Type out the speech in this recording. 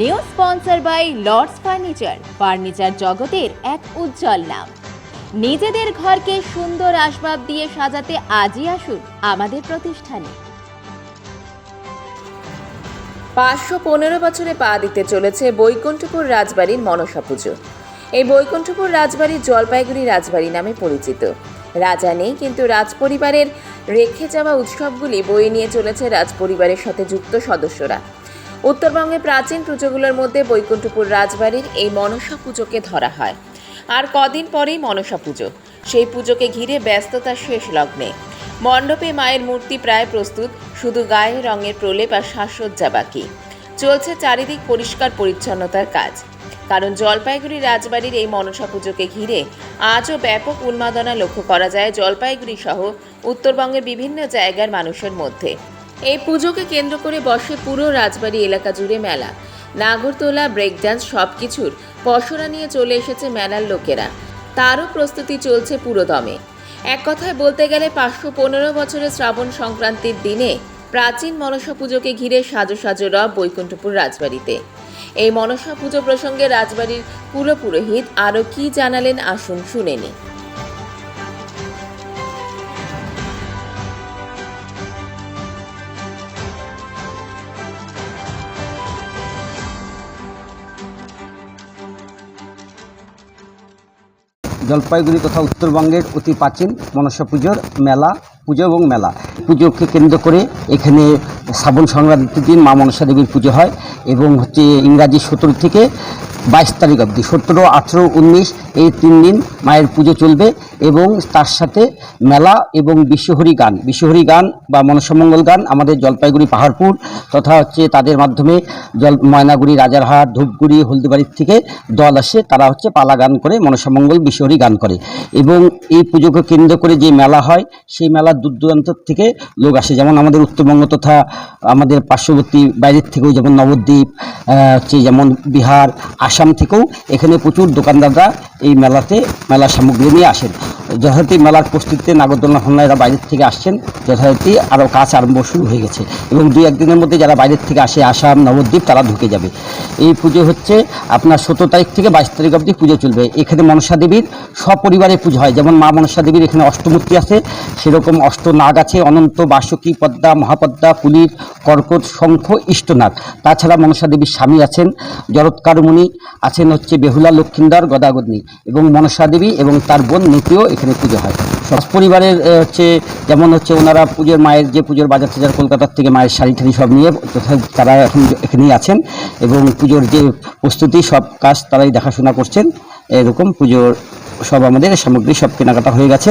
New sponsor by Lords furniture furniture জগতের এক উজ্জ্বল নাম। নিজেদের ঘরকে সুন্দর আসবাব দিয়ে সাজাতে আজই আসুন আমাদের প্রতিষ্ঠানে। পাঁচশো পনেরো বছরে পা দিতে চলেছে বৈকুণ্ঠপুর রাজবাড়ির মনসা পুজো। এই বৈকুণ্ঠপুর রাজবাড়ি জলপাইগুড়ি রাজবাড়ি নামে পরিচিত। রাজা নেই, কিন্তু রাজপরিবারের রেখে যাওয়া উৎসবগুলি বয়ে নিয়ে চলেছে রাজপরিবারের সাথে যুক্ত সদস্যরা। উত্তরবঙ্গে প্রাচীন পুজোগুলোর মধ্যে বৈকুণ্ঠপুর রাজবাড়ির এই মনসা পুজোকে ধরা হয়। আর কদিন পরেই মনসা পুজো। সেই পুজোকে ঘিরে ব্যস্ততা শেষ লগ্নে। মণ্ডপে মায়ের মূর্তি প্রায় প্রস্তুত, শুধু গায়ে রঙের প্রলেপ আর সাজসজ্জা বাকি। চলছে চারিদিক পরিষ্কার পরিচ্ছন্নতার কাজ। কারণ জলপাইগুড়ি রাজবাড়ির এই মনসা পুজোকে ঘিরে আজও ব্যাপক উন্মাদনা লক্ষ্য করা যায় জলপাইগুড়ি সহ উত্তরবঙ্গের বিভিন্ন জায়গার মানুষের মধ্যে। এই পুজোকে কেন্দ্র করে বসে পুরো রাজবাড়ি এলাকা জুড়ে মেলা। নাগরদোলা ব্রেক ডান্স সব কিছুর পসরা নিয়ে চলে এসেছে মেলার লোকেরা। তারও প্রস্তুতি চলছে পুরোদমে। এক কথায় বলতে গেলে পাঁচশো পনেরো বছরের শ্রাবণ সংক্রান্তির দিনে প্রাচীন মনসা পুজোকে ঘিরে সাজো সাজো রব বৈকুণ্ঠপুর রাজবাড়িতে। এই মনসা পুজো প্রসঙ্গে রাজবাড়ির পুরো পুরোহিত আরও কি জানালেন আসুন শুনে জলপাইগুড়ি তথা উত্তরবঙ্গের অতি প্রাচীন মনসা পুজোর মেলা, পুজো এবং মেলা। পুজোকে কেন্দ্র করে এখানে শ্রাবণ সংক্রান্তির দিন মা মনসা দেবীর পুজো হয় এবং হচ্ছে ইংরাজি সতেরো থেকে বাইশ তারিখ অবধি, সতেরো, আঠেরো, উনিশ, এই তিন দিন মায়ের পুজো চলবে এবং তার সাথে মেলা এবং বিশ্বহরি গান বিশ্বহরি গান বা মনসামঙ্গল গান আমাদের জলপাইগুড়ি, পাহাড়পুর তথা হচ্ছে তাদের মাধ্যমে জল, ময়নাগুড়ি, রাজারহাট, ধূপগুড়ি, হলদিবাড়ির থেকে দল আসে, তারা হচ্ছে পালা গান করে, মনসমঙ্গল, বিশ্বহরি গান করে এবং এই পুজোকে কেন্দ্র করে যে মেলা হয়, সেই মেলা দূর দূরান্ত থেকে লোক আসে। যেমন আমাদের উত্তরবঙ্গ তথা আমাদের পার্শ্ববর্তী বাইরের থেকেও যেমন নবদ্বীপ হচ্ছে যেমন বিহার, আসাম থেকেও এখানে প্রচুর দোকানদাররা এই মেলাতে মেলা সামগ্রী নিয়ে আসেন। যথারীতি মেলার প্রস্তুতিতে নাগরদোলনা ফোনলা বাইরের থেকে আসছেন যথারীতি আরও কাজ আরম্ভ শুরু হয়ে গেছে এবং দুই একদিনের মধ্যে যারা বাইরের থেকে আসে, আসাম, নবদ্বীপ, তারা ঢুকে যাবে। এই পুজো হচ্ছে আপনার সতেরো তারিখ থেকে বাইশ তারিখ অবধি পুজো চলবে। এখানে মনসা দেবীর সপরিবারে পুজো হয়। যেমন মা মনসা দেবীর এখানে অষ্টমূর্তি আছে, সেরকম অষ্ট নাগ আছে, অনন্ত বাসুকী পদ্মা, মহাপদ্মা কুলির কর্কট শঙ্খ, ইষ্টনাগ। তাছাড়া মনসা দেবীর স্বামী আছেন, জরৎকারমণি, আছেন হচ্ছে বেহুলা লক্ষ্মীন্দর গদাগদনী এবং মনসা দেবী এবং তার বোন নীতিও এখানে পুজো হয়। সব পরিবারের হচ্ছে, যেমন হচ্ছে ওনারা পুজোর মায়ের, যে পুজোর বাজার টাজার কলকাতার থেকে মায়ের শাড়ি ঠাড়ি সব নিয়ে তারা এখন এখানেই আছেন এবং পুজোর যে প্রস্তুতি, সব কাজ তারাই দেখাশোনা করছেন। এরকম পুজোর সব আমাদের সামগ্রী সব কেনাকাটা হয়ে গেছে।